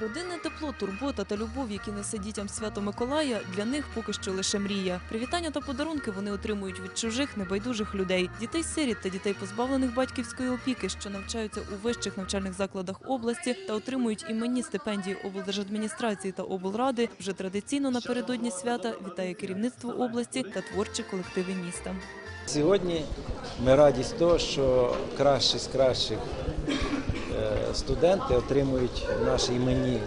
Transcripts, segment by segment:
Родинне тепло, турбота та любов, які несе дітям свято Миколая, для них поки що лише мрія. Привітання та подарунки вони отримують від чужих небайдужих людей, дітей сиріт та дітей, позбавлених батьківської опіки, що навчаються у вищих навчальних закладах області та отримують іменні стипендії облдержадміністрації та облради. Вже традиційно напередодні свята вітає керівництво області та творчі колективи міста. Сьогодні ми раді з того, що кращі з кращих студенти отримують наші іменні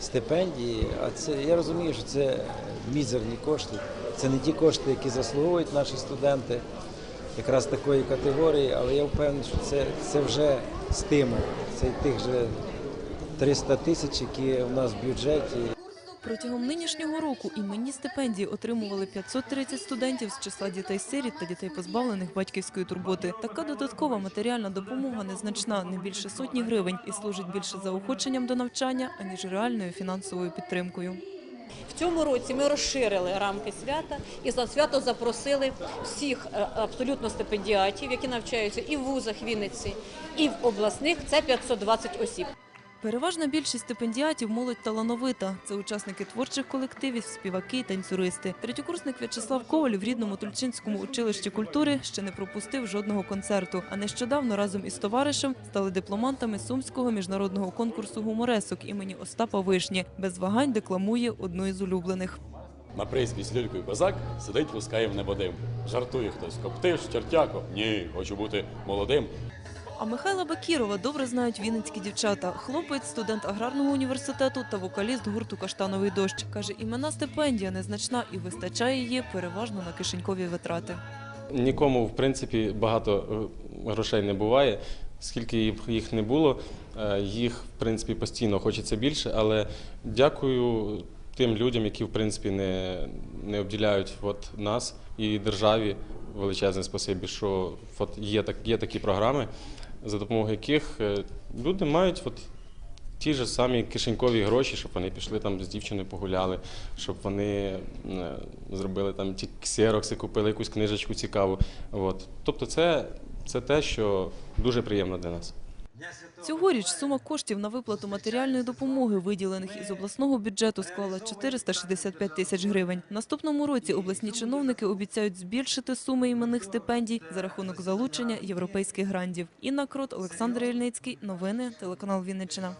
стипендії. А це я розумію, що це мізерні кошти. Це не ті кошти, які заслуговують наші студенти, якраз такої категорії, але я впевнений, що це, це вже стимул. Це тих же 300 тисяч, які у нас в бюджеті. Протягом нинішнього року іменні стипендії отримували 530 студентів з числа дітей-сиріт та дітей, позбавлених батьківської турботи. Така додаткова матеріальна допомога незначна, не більше сотні гривень, і служить більше заохоченням до навчання, аніж реальною фінансовою підтримкою. В цьому році ми розширили рамки свята і за свято запросили всіх е, абсолютно стипендіатів, які навчаються і в вузах Вінниці, і в обласних. Це 520 осіб. Переважна більшість стипендіатів молодь талановита. Це учасники творчих колективів, співаки, танцюристи. Третьокурсник В'ячеслав Коваль в рідному Тульчинському училищі культури ще не пропустив жодного концерту. А нещодавно разом із товаришем стали дипломантами Сумського міжнародного конкурсу гуморесок імені Остапа Вишні. Без вагань декламує одну із улюблених. На приспі з люлькою козак сидить лускає в небодим. Жартує хтось, коптиш, чертяко. Ні, хочу бути молодим. А Михайла Бакірова добре знають вінницькі дівчата. Хлопець, студент аграрного університету та вокаліст гурту Каштановий дощ. Каже, іменна стипендія незначна і вистачає її переважно на кишенькові витрати. Нікому, в принципі, багато е, грошей не буває. Скільки їх- їх не було, е, їх в принципі постійно хочеться більше, але дякую тим людям, які в принципі не, не обділяють от нас і державі величезне спасибі, що є, так, є такі програми, за допомогою яких е, люди мають от ті ж самі кишенькові гроші, щоб вони пішли там з дівчиною погуляли, щоб вони е, зробили там ті ксерокси, купили якусь книжечку цікаву. От. Тобто це, це те, що дуже приємно для нас. Цьогоріч сума коштів на виплату матеріальної допомоги, виділених із обласного бюджету, склала 465 тисяч гривень. Наступному році обласні чиновники обіцяють збільшити суми іменних стипендій за рахунок залучення європейських грантів. Інна Крот, Олександр Ільницький. Новини телеканал Вінниччина.